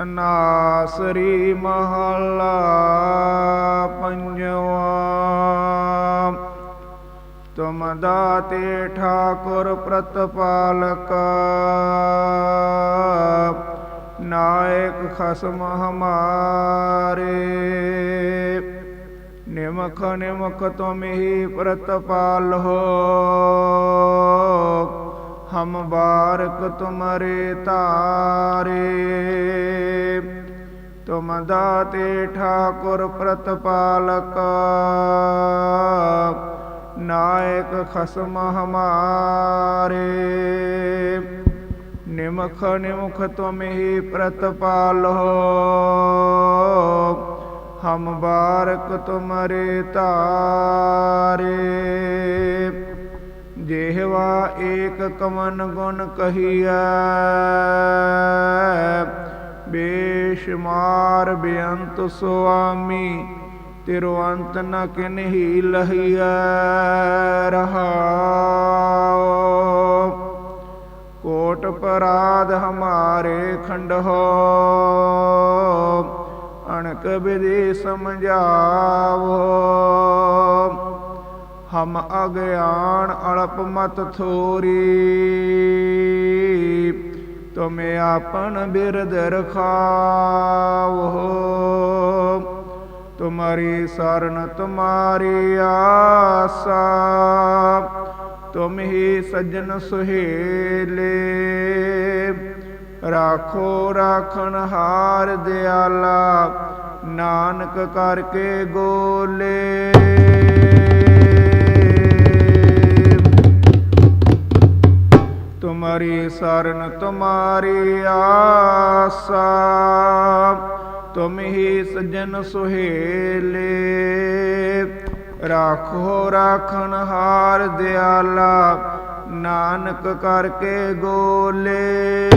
ਤਨਾਸਰੀ ਮਹੱਲਾ ਪੰਜਵਾ। ਤੁਮ ਦਾਤੇ ਠਾਕੁਰ ਪ੍ਰਤਪਾਲਕ, ਨਾਇਕ ਖਸਮ ਹਮਾਰੇ। ਨਿਮਖ ਨਿਮਖ ਤੁਮ ਹੀ ਪ੍ਰਤਪਾਲ ਹੋ ਹਮ ਬਾਰਕ ਤੁਮਰੇ ਤਾਰੇ। ਤੁਮ ਦਾਤੇ ਠਾਕੁਰ ਪ੍ਰਤਪਾਲਕ। ਨਾਇਕ ਖਸਮ ਹਮਾਰੇ। ਨਿਮਖ ਨਿਮਖ ਤੁਮ ਹੀ ਪ੍ਰਤਪਾਲ। ਹੋ ਹਮ ਬਾਰਕ ਤੁਮਰੇ ਤਾਰੇ। ਜਿਹਵਾ ਏਕ ਕਮਨ ਗੁਣ ਕਹੀਐ। ਬੇਸ਼ੁਮਾਰ ਬੇਅੰਤ ਸੁਆਮੀ ਤਿਰਵੰਤ ਨ ਕਿਨਹੀ ਲਹੀਐ ਰਹਾਉ। ਕੋਟ ਪਰਾਧ ਹਮਾਰੇ ਖੰਡ ਹੋ, ਅਣਕ ਵਿਧੀ ਸਮਝਾਵੋ। ਹਮ ਅਗਿਆਨ ਅਲਪ ਮਤ ਥੋਰੀ। ਤੁਮੇ ਆਪਨ ਬਿਰਦ ਰਖਾਵੋ ਤੁਮਾਰੀ ਸਰਨ ਤੁਮਾਰੀ ਆਸਾ, ਤੁਮ ਹੀ ਸੱਜਣ ਸੁਹੇਲੇ। ਰਾਖੋ ਰਾਖਣ ਹਾਰ ਦਿਆਲਾ, ਨਾਨਕ ਕਰਕੇ ਗੋਲੇ। ਤੁਮਾਰੀ ਸਰਨ ਤੁਮਾਰੀ ਆਸਾ। ਤੁਮ ਹੀ ਸਜਨ ਸੁਹੇਲੇ। ਰਾਖੋ, ਰਾਖਣ ਹਾਰ ਦਿਆਲਾ। ਨਾਨਕ ਕਰਕੇ ਗੋਲੇ।